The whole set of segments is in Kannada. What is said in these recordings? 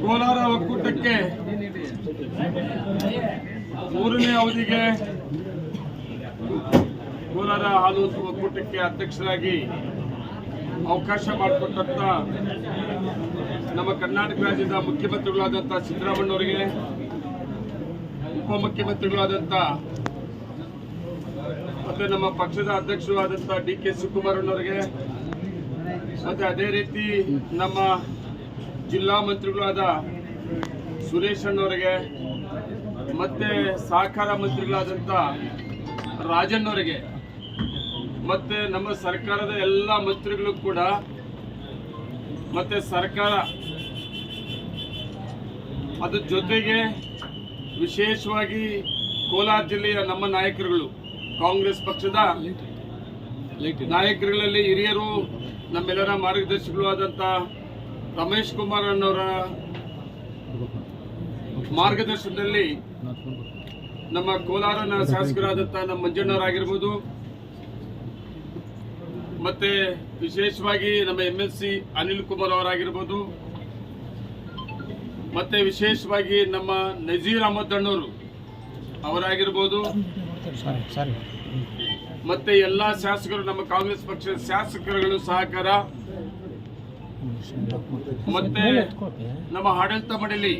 ಕೋಲಾರ ಒಕ್ಕೂಟಕ್ಕೆ ಮೂರನೇ ಅವಧಿಗೆ ಕೋಲಾರ ಹಾಲು ಒಕ್ಕೂಟಕ್ಕೆ ಅಧ್ಯಕ್ಷರಾಗಿ ಅವಕಾಶ ಮಾಡಿಕೊಟ್ಟಂತ ನಮ್ಮ ಕರ್ನಾಟಕ ರಾಜ್ಯದ ಮುಖ್ಯಮಂತ್ರಿಗಳಾದಂಥ ಸಿದ್ದರಾಮಣ್ಣವರಿಗೆ ಉಪಮುಖ್ಯಮಂತ್ರಿಗಳಾದಂಥ ಮತ್ತೆ ನಮ್ಮ ಪಕ್ಷದ ಅಧ್ಯಕ್ಷರು ಆದಂಥ ಡಿ ಕೆ ಶಿವಕುಮಾರಣ್ಣವರಿಗೆ ಮತ್ತೆ ಅದೇ ರೀತಿ ನಮ್ಮ ಜಿಲ್ಲಾ ಮಂತ್ರಿಗಳಾದ ಸುರೇಶ್ ಅಣ್ಣವರಿಗೆ, ಮತ್ತೆ ಸಹಕಾರ ಮಂತ್ರಿಗಳಾದಂಥ ರಾಜಣ್ಣವರಿಗೆ ಮತ್ತೆ ನಮ್ಮ ಸರ್ಕಾರದ ಎಲ್ಲ ಮಂತ್ರಿಗಳು ಕೂಡ, ಮತ್ತೆ ಸರ್ಕಾರ ಅದ್ರ ಜೊತೆಗೆ ವಿಶೇಷವಾಗಿ ಕೋಲಾರ ಜಿಲ್ಲೆಯ ನಮ್ಮ ನಾಯಕರುಗಳು. ಕಾಂಗ್ರೆಸ್ ಪಕ್ಷದ ನಾಯಕರುಗಳಲ್ಲಿ ಹಿರಿಯರು ನಮ್ಮೆಲ್ಲರ ಮಾರ್ಗದರ್ಶಿಗಳು ಆದಂಥ ರಮೇಶ್ ಕುಮಾರ್ ಅನ್ನೋರ ಮಾರ್ಗದರ್ಶನದಲ್ಲಿ ನಮ್ಮ ಕೋಲಾರನ ಶಾಸಕರಾದಂಥ ನಮ್ಮ ಮಂಜಣ್ಣವರಾಗಿರ್ಬೋದು. ಮತ್ತೆ ವಿಶೇಷವಾಗಿ ನಮ್ಮ M L C Anil Kumar ಅವರಾಗಿರ್ಬೋದು. ಮತ್ತೆ ವಿಶೇಷವಾಗಿ ನಮ್ಮ ನಜೀರ್ ಅಹಮದ್ ಅಣ್ಣವರು ಅವರಾಗಿರ್ಬೋದು. ಮತ್ತೆ ಎಲ್ಲ ಶಾಸಕರು ನಮ್ಮ ಕಾಂಗ್ರೆಸ್ ಪಕ್ಷದ ಶಾಸಕರುಗಳು ಸಹಕಾರ. ಮತ್ತೆ ನಮ್ಮ ಆಡಳಿತ ಮಂಡಳಿ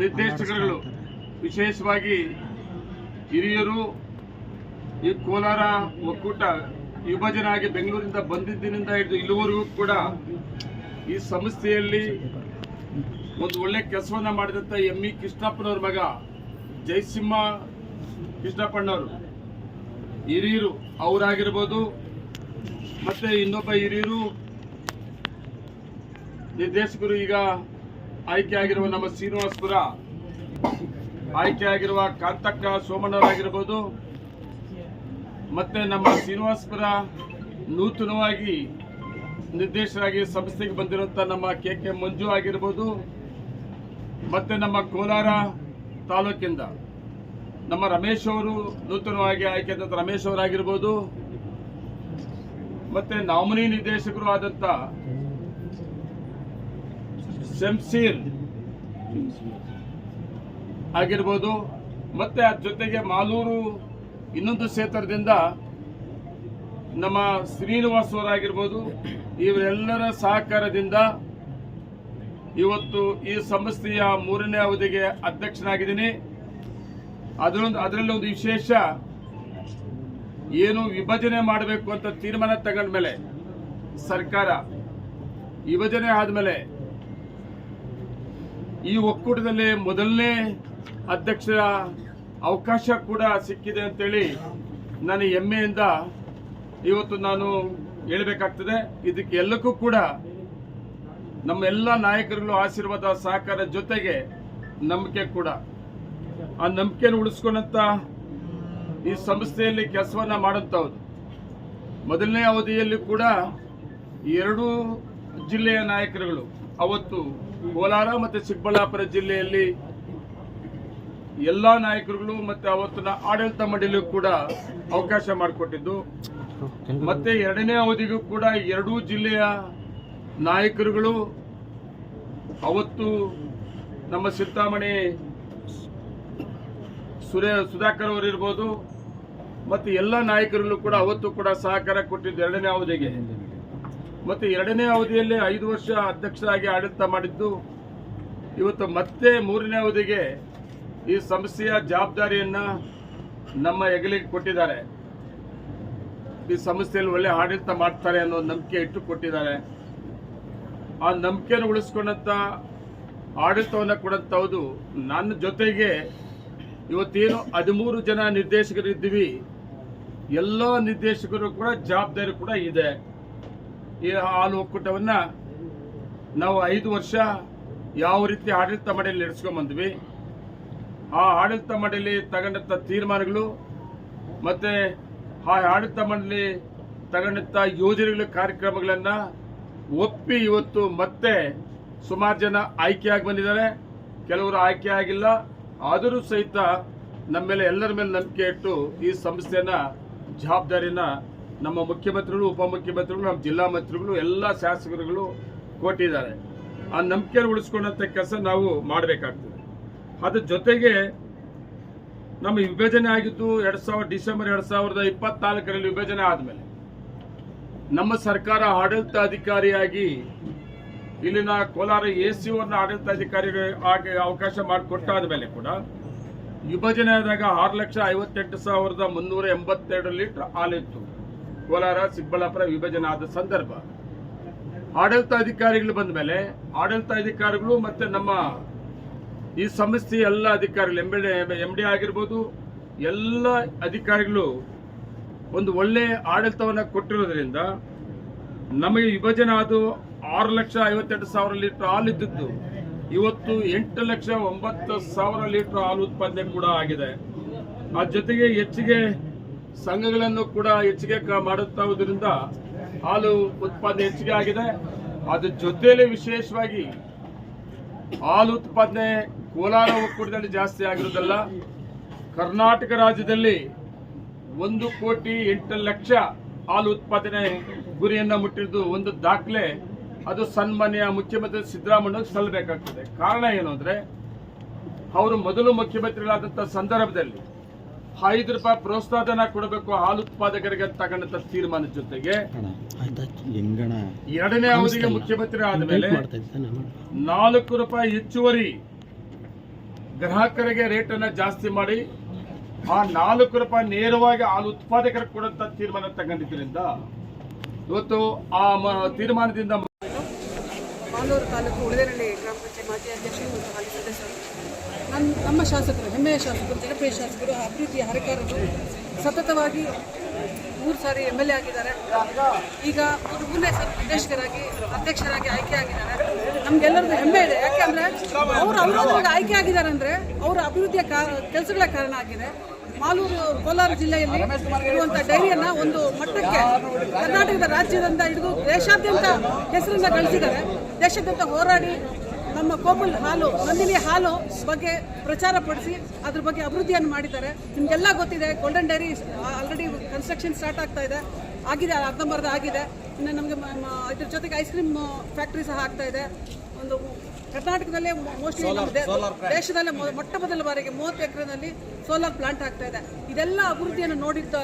ನಿರ್ದೇಶಕರುಗಳು, ವಿಶೇಷವಾಗಿ ಹಿರಿಯರು, ಈ ಕೋಲಾರ ಒಕ್ಕೂಟ ವಿಭಜನೆ ಆಗಿ ಬೆಂಗಳೂರಿಂದ ಬಂದಿದ್ದಿನಿಂದ ಹಿಡಿದು ಇಲ್ಲಿವರೆಗೂ ಕೂಡ ಈ ಸಂಸ್ಥೆಯಲ್ಲಿ ಒಂದು ಒಳ್ಳೆ ಕೆಲಸವನ್ನ ಮಾಡಿದಂಥ ಎಂ ಇ ಕೃಷ್ಣಪ್ಪನವ್ರ ಮಗ ಜಯಸಿಂಹ ಕೃಷ್ಣಪ್ಪಣ್ಣವರು ಹಿರಿಯರು ಅವರಾಗಿರ್ಬೋದು, ಮತ್ತೆ ಇನ್ನೊಬ್ಬ ಹಿರಿಯರು ನಿರ್ದೇಶಕರು ಈಗ ಆಯ್ಕೆ ಆಗಿರುವ ನಮ್ಮ ಶ್ರೀನಿವಾಸಪುರ. ಆಯ್ಕೆ ಆಗಿರುವ ಕಾಂತಕ್ಕ ಸೋಮಣ್ಣವರಾಗಿರ್ಬೋದು, ಮತ್ತೆ ನಮ್ಮ ಶ್ರೀನಿವಾಸಪುರ ನೂತನವಾಗಿ ನಿರ್ದೇಶಕರಾಗಿ ಸಂಸ್ಥೆಗೆ ಬಂದಿರುವಂಥ ನಮ್ಮ ಕೆ ಕೆ ಮಂಜು ಆಗಿರ್ಬೋದು ಮತ್ತೆ ನಮ್ಮ ಕೋಲಾರ ತಾಲೂಕಿಂದ ನಮ್ಮ ರಮೇಶ್ ಅವರು ನೂತನವಾಗಿ ಆಯ್ಕೆ ಆದಂಥ ರಮೇಶ್ ಅವರಾಗಿರ್ಬೋದು. ಮತ್ತೆ ನಾಮಿನಿ ನಿರ್ದೇಶಕರು ಆದಂಥ ಶಂಸೀರ್ ಆಗಿರ್ಬೋದು. ಮತ್ತೆ ಅದ್ರ ಜೊತೆಗೆ ಮಾಲೂರು ಇನ್ನೊಂದು ಕ್ಷೇತ್ರದಿಂದ ನಮ್ಮ ಶ್ರೀನಿವಾಸ್ ಅವರಾಗಿರ್ಬೋದು. ಇವರೆಲ್ಲರ ಸಹಕಾರದಿಂದ ಇವತ್ತು ಈ ಸಂಸ್ಥೆಯ ಮೂರನೇ ಅವಧಿಗೆ ಅಧ್ಯಕ್ಷನಾಗಿದ್ದೀನಿ. ಅದರೊಂದು, ಅದರಲ್ಲಿ ಒಂದು ವಿಶೇಷ, ಏನು ವಿಭಜನೆ ಮಾಡಬೇಕು ಅಂತ ತೀರ್ಮಾನ ತಗೊಂಡ ಮೇಲೆ ಸರ್ಕಾರ, ವಿಭಜನೆ ಆದಮೇಲೆ ಈ ಒಕ್ಕೂಟದಲ್ಲಿ ಮೊದಲನೇ ಅಧ್ಯಕ್ಷರ ಅವಕಾಶ ಕೂಡ ಸಿಕ್ಕಿದೆ ಅಂತೇಳಿ ನನ್ನ ಹೆಮ್ಮೆಯಿಂದ ಇವತ್ತು ನಾನು ಹೇಳಬೇಕಾಗ್ತದೆ. ಇದಕ್ಕೆ ಎಲ್ಲಕ್ಕೂ ಕೂಡ ನಮ್ಮ ಎಲ್ಲ ನಾಯಕರುಗಳು ಆಶೀರ್ವಾದ ಸಹಕಾರ ಜೊತೆಗೆ ನಂಬಿಕೆ ಕೂಡ. ಆ ನಂಬಿಕೆನ ಉಳಿಸ್ಕೊಂಡಂತ ಈ ಸಂಸ್ಥೆಯಲ್ಲಿ ಕೆಲಸವನ್ನ ಮಾಡುತ್ತವ್ರು ಮೊದಲನೇ ಅವಧಿಯಲ್ಲಿ ಕೂಡ ಎರಡೂ ಜಿಲ್ಲೆಯ ನಾಯಕರುಗಳು, ಅವತ್ತು ಕೋಲಾರ ಮತ್ತು ಚಿಕ್ಕಬಳ್ಳಾಪುರ ಜಿಲ್ಲೆಯಲ್ಲಿ ಎಲ್ಲ ನಾಯಕರುಗಳು ಮತ್ತೆ ಅವತ್ತಿನ ಆಡಳಿತ ಮಂಡಳಿಯೂ ಕೂಡ ಅವಕಾಶ ಮಾಡಿಕೊಟ್ಟಿದ್ದು. ಮತ್ತೆ ಎರಡನೇ ಅವಧಿಗೂ ಕೂಡ ಎರಡೂ ಜಿಲ್ಲೆಯ ನಾಯಕರುಗಳು ಅವತ್ತು ನಮ್ಮ ಸಿದ್ದಾಮಣಿ ಸುರೇ, ಸುಧಾಕರ್ ಅವರಿರ್ಬೋದು ಮತ್ತು ಎಲ್ಲ ನಾಯಕರಲ್ಲೂ ಕೂಡ ಅವತ್ತು ಕೂಡ ಸಹಕಾರ ಕೊಟ್ಟಿದ್ದು ಎರಡನೇ ಅವಧಿಗೆ. ಮತ್ತು ಎರಡನೇ ಅವಧಿಯಲ್ಲಿ ಐದು ವರ್ಷ ಅಧ್ಯಕ್ಷರಾಗಿ ಆಡಳಿತ ಮಾಡಿದ್ದು, ಇವತ್ತು ಮತ್ತೆ ಮೂರನೇ ಅವಧಿಗೆ ಈ ಸಂಸ್ಥೆಯ ಜವಾಬ್ದಾರಿಯನ್ನು ನಮ್ಮ ಹೆಗಲಿಗೆ ಕೊಟ್ಟಿದ್ದಾರೆ. ಈ ಸಂಸ್ಥೆಯಲ್ಲಿ ಒಳ್ಳೆ ಆಡಳಿತ ಮಾಡ್ತಾರೆ ಅನ್ನೋ ನಂಬಿಕೆ ಇಟ್ಟು ಕೊಟ್ಟಿದ್ದಾರೆ. ಆ ನಂಬಿಕೆಯನ್ನು ಉಳಿಸ್ಕೊಂಡಂತ ಆಡಳಿತವನ್ನು ಕೊಡಂಥವ್ದು ನನ್ನ ಜೊತೆಗೆ ಇವತ್ತೇನು ಹದಿಮೂರು ಜನ ನಿರ್ದೇಶಕರಿದ್ದೀವಿ. ಎಲ್ಲ ನಿರ್ದೇಶಕರು ಕೂಡ ಜವಾಬ್ದಾರಿ ಕೂಡ ಇದೆ. ಈ ಹಾಲು ಒಕ್ಕೂಟವನ್ನು ನಾವು ಐದು ವರ್ಷ ಯಾವ ರೀತಿ ಆಡಳಿತ ಮಂಡಳಿ ನಡೆಸ್ಕೊಂಡ್ ಬಂದ್ವಿ. ಆ ಆಡಳಿತ ಮಂಡಳಿ ತಗೊಂಡಂಥ ತೀರ್ಮಾನಗಳು ಮತ್ತೆ ಆ ಆಡಳಿತ ಮಂಡಳಿ ತಗೊಂಡಂಥ ಯೋಜನೆಗಳ ಕಾರ್ಯಕ್ರಮಗಳನ್ನ ಒಪ್ಪಿ ಇವತ್ತು ಮತ್ತೆ ಸುಮಾರು ಜನ ಆಯ್ಕೆಯಾಗಿ ಬಂದಿದ್ದಾರೆ. ಕೆಲವರು ಆಯ್ಕೆ ಆಗಿಲ್ಲ ಆದರೂ ಸಹಿತ ನಮ್ಮ ಮೇಲೆ, ಎಲ್ಲರ ಮೇಲೆ ನಂಬಿಕೆ ಇಟ್ಟು ಈ ಸಂಸ್ಥೆನ ಜವಾಬ್ದಾರಿನ ನಮ್ಮ ಮುಖ್ಯಮಂತ್ರಿಗಳು, ಉಪಮುಖ್ಯಮಂತ್ರಿಗಳು, ನಮ್ಮ ಜಿಲ್ಲಾ ಮಂತ್ರಿಗಳು, ಎಲ್ಲ ಶಾಸಕರುಗಳು ಕೊಟ್ಟಿದ್ದಾರೆ. ಆ ನಂಬಿಕೆ ಉಳಿಸ್ಕೊಂಡಂಥ ಕೆಲಸ ನಾವು ಮಾಡಬೇಕಾಗ್ತದೆ. ಅದ್ರ ಜೊತೆಗೆ ನಮ್ಮ ವಿಭಜನೆ ಆಗಿದ್ದು ಎರಡು ಸಾವಿರ ಡಿಸೆಂಬರ್ ಎರಡು ಸಾವಿರದ ಇಪ್ಪತ್ನಾಲ್ಕರಲ್ಲಿ ವಿಭಜನೆ ಆದಮೇಲೆ ನಮ್ಮ ಸರ್ಕಾರ ಆಡಳಿತಾಧಿಕಾರಿಯಾಗಿ ಇಲ್ಲಿನ ಕೋಲಾರ ಎ ಸಿ ಓನ ಆಡಳಿತಾಧಿಕಾರಿ ಆಗಿ ಅವಕಾಶ ಮಾಡಿಕೊಟ್ಟಾದ ಮೇಲೆ ಕೂಡ ವಿಭಜನೆ ಆದಾಗ ಆರು ಲಕ್ಷ ಐವತ್ತೆಂಟು ಸಾವಿರದ ಮುನ್ನೂರ ಎಂಬತ್ತೆರಡು ಲೀಟರ್ ಹಾಲಿತ್ತು ಕೋಲಾರ, ಚಿಕ್ಕಬಳ್ಳಾಪುರ ವಿಭಜನೆ ಆದ ಸಂದರ್ಭ. ಆಡಳಿತಾಧಿಕಾರಿಗಳು ಬಂದ ಮೇಲೆ ಆಡಳಿತಾಧಿಕಾರಿಗಳು ಮತ್ತೆ ನಮ್ಮ ಈ ಸಂಸ್ಥೆಯ ಎಲ್ಲ ಅಧಿಕಾರಿಗಳು ಎಂ ಎಂ ಡಿ ಆಗಿರ್ಬೋದು, ಎಲ್ಲ ಅಧಿಕಾರಿಗಳು ಒಂದು ಒಳ್ಳೆಯ ಆಡಳಿತವನ್ನು ಕೊಟ್ಟಿರೋದ್ರಿಂದ ನಮಗೆ ವಿಭಜನೆ ಅದು ಆರು ಲಕ್ಷ ಐವತ್ತೆಂಟು ಸಾವಿರ ಲೀಟರ್ ಹಾಲು ಇದ್ದದ್ದು. ಇವತ್ತು ಎಂಟು ಲಕ್ಷ ಒಂಬತ್ತು ಸಾವಿರ ಲೀಟರ್ ಹಾಲು ಉತ್ಪಾದನೆ ಕೂಡ ಆಗಿದೆ. ಆ ಜೊತೆಗೆ ಹೆಚ್ಚಿಗೆ ಸಂಘಗಳನ್ನು ಕೂಡ ಹೆಚ್ಚಿಗೆ ಕ- ಮಾಡುತ್ತಾ ಇರೋದ್ರಿಂದ ಹಾಲು ಉತ್ಪಾದನೆ ಹೆಚ್ಚಿಗೆ ಆಗಿದೆ. ಅದ್ರ ಜೊತೆಯಲ್ಲಿ ವಿಶೇಷವಾಗಿ ಹಾಲು ಉತ್ಪಾದನೆ ಕೋಲಾರ ಒಕ್ಕೂಟದಲ್ಲಿ ಜಾಸ್ತಿ ಆಗಿರೋದಲ್ಲ, ಕರ್ನಾಟಕ ರಾಜ್ಯದಲ್ಲಿ ಒಂದು ಕೋಟಿ ಎಂಟು ಲಕ್ಷ ಹಾಲು ಉತ್ಪಾದನೆ ಗುರಿಯನ್ನ ಮುಟ್ಟಿದ್ದು ಒಂದು ದಾಖಲೆ. ಅದು ಸನ್ಮಾನ್ಯ ಮುಖ್ಯಮಂತ್ರಿ ಸಿದ್ದರಾಮಯ್ಯ ಸಲ್ಲಬೇಕಾಗ್ತದೆ. ಕಾರಣ ಏನು ಅಂದ್ರೆ ಅವರು ಮೊದಲು ಮುಖ್ಯಮಂತ್ರಿಗಳಾದಂಥ ಸಂದರ್ಭದಲ್ಲಿ ಐದು ರೂಪಾಯಿ ಪ್ರೋತ್ಸಾಹನ ಕೊಡಬೇಕು ಹಾಲು ಉತ್ಪಾದಕರಿಗೆ ತಗೊಂಡಂತ ತೀರ್ಮಾನ ಜೊತೆಗೆ ಎರಡನೇ ಅವಧಿಗೆ ಮುಖ್ಯಮಂತ್ರಿ ಆದ ಮೇಲೆ ನಾಲ್ಕು ರೂಪಾಯಿ ಹೆಚ್ಚುವರಿ ಗ್ರಾಹಕರಿಗೆ ರೇಟನ್ನ ಜಾಸ್ತಿ ಮಾಡಿ ಆ ನಾಲ್ಕು ರೂಪಾಯಿ ನೇರವಾಗಿ ಹಾಲು ಉತ್ಪಾದಕರಿಗೆ ಕೊಡುವಂಥ ತೀರ್ಮಾನ ತಗೊಂಡಿದ್ದರಿಂದ ಇವತ್ತು ಆ ತೀರ್ಮಾನದಿಂದ ಮಾಲೂರು ತಾಲೂಕು ಗ್ರಾಮ ಪಂಚಾಯತ್ ಅಧ್ಯಕ್ಷರು ನಮ್ಮ ನಮ್ಮ ಶಾಸಕರು, ಹೆಮ್ಮೆಯ ಶಾಸಕರು, ಜನಪ್ರಿಯ ಶಾಸಕರು, ಅಭಿವೃದ್ಧಿಯ ಹರಕಾರರು ಸತತವಾಗಿ ಮೂರು ಸಾರಿ ಎಂ ಎಲ್ ಎ ಆಗಿದ್ದಾರೆ. ಈಗ ಮೂರನೇ ನಿರ್ದೇಶಕರಾಗಿ ಅಧ್ಯಕ್ಷರಾಗಿ ಆಯ್ಕೆ ಆಗಿದ್ದಾರೆ. ನಮ್ಗೆಲ್ಲರಿಗೂ ಹೆಮ್ಮೆ ಇದೆ. ಯಾಕೆಂದ್ರೆ ಅವರು ಅವರೊಂದಿಗೆ ಆಯ್ಕೆ ಆಗಿದ್ದಾರೆ ಅಂದ್ರೆ ಅವರ ಅಭಿವೃದ್ಧಿಯ ಕೆಲಸಗಳ ಕಾರಣ ಆಗಿದೆ. ಮಾಲೂರು ಕೋಲಾರ ಜಿಲ್ಲೆಯಲ್ಲಿ ಇರುವಂತ ಡೈರಿಯನ್ನ ಒಂದು ಮಟ್ಟಕ್ಕೆ ಕರ್ನಾಟಕದ ರಾಜ್ಯದಿಂದ ಹಿಡಿದು ದೇಶಾದ್ಯಂತ ಹೆಸರನ್ನ ಗಳಿಸಿದ್ದಾರೆ. ದೇಶಾದ್ಯಂತ ಹೋರಾಡಿ ನಮ್ಮ ಕೋಮಲ್ ಹಾಲು, ನಂದಿನಿ ಹಾಲು ಬಗ್ಗೆ ಪ್ರಚಾರ ಪಡಿಸಿ ಅದ್ರ ಬಗ್ಗೆ ಅಭಿವೃದ್ಧಿಯನ್ನು ಮಾಡಿದ್ದಾರೆ. ನಿಮಗೆಲ್ಲ ಗೊತ್ತಿದೆ golden dairy already construction start ಆಗ್ತಾ ಇದೆ. ಆಗಿದೆ, ಅರ್ಧಂಬರ್ಧ ಆಗಿದೆ. ಇನ್ನು ನಮಗೆ ಇದ್ರ ಜೊತೆಗೆ ಐಸ್ ಕ್ರೀಮ್ ಫ್ಯಾಕ್ಟ್ರಿ ಸಹ ಆಗ್ತಾ ಇದೆ. ಒಂದು ಕರ್ನಾಟಕದಲ್ಲೇ ಮೋಸ್ಟ್ಲಿ ದೇಶದಲ್ಲೇ ಮೊಟ್ಟ ಮೊದಲ ಬಾರಿಗೆ ಮೂವತ್ತು ಎಕರೆನಲ್ಲಿ ಸೋಲಾರ್ ಪ್ಲಾಂಟ್ ಆಗ್ತಾ ಇದೆ. ಇದೆಲ್ಲ ಅಭಿವೃದ್ಧಿಯನ್ನು ನೋಡಿದ್ದ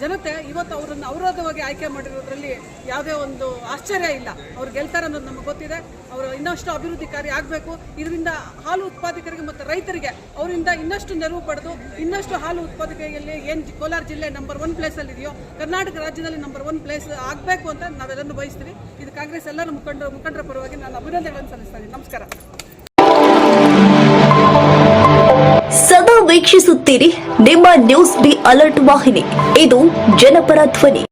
ಜನತೆ ಇವತ್ತು ಅವರನ್ನು ಅವರೋಧವಾಗಿ ಆಯ್ಕೆ ಮಾಡಿರೋದ್ರಲ್ಲಿ ಯಾವುದೇ ಒಂದು ಆಶ್ಚರ್ಯ ಇಲ್ಲ. ಅವ್ರು ಗೆಲ್ತಾರೆ ಅನ್ನೋದು ನಮಗೆ ಗೊತ್ತಿದೆ. ಅವರು ಇನ್ನಷ್ಟು ಅಭಿವೃದ್ಧಿ ಕಾರ್ಯ ಆಗಬೇಕು. ಇದರಿಂದ ಹಾಲು ಉತ್ಪಾದಕರಿಗೆ ಮತ್ತು ರೈತರಿಗೆ ಅವರಿಂದ ಇನ್ನಷ್ಟು ನೆರವು ಪಡೆದು ಇನ್ನಷ್ಟು ಹಾಲು ಉತ್ಪಾದಕರಲ್ಲಿ ಏನು ಕೋಲಾರ ಜಿಲ್ಲೆ ನಂಬರ್ ಒನ್ ಪ್ಲೇಸಲ್ಲಿ ಇದೆಯೋ, ಕರ್ನಾಟಕ ರಾಜ್ಯದಲ್ಲಿ ನಂಬರ್ ಒನ್ ಪ್ಲೇಸ್ ಆಗಬೇಕು ಅಂತ ನಾವೆಲ್ಲರೂ ಬಯಸ್ತೀವಿ. ಇದು ಕಾಂಗ್ರೆಸ್ ಎಲ್ಲರ ಮುಖಂಡರು ಮುಖಂಡರ ಪರವಾಗಿ ನಾನು ಅಭಿನಂದನೆಗಳನ್ನು ಸಲ್ಲಿಸ್ತಾ ಇದ್ದೀನಿ. ನಮಸ್ಕಾರ. ವೀಕ್ಷಿಸುತ್ತೀರಿ. ನಿಮ್ಮ ನ್ಯೂಸ್ ಬಿ ಅಲರ್ಟ್ ವಾಹಿನಿ. ಇದು ಜನಪರ ಧ್ವನಿ.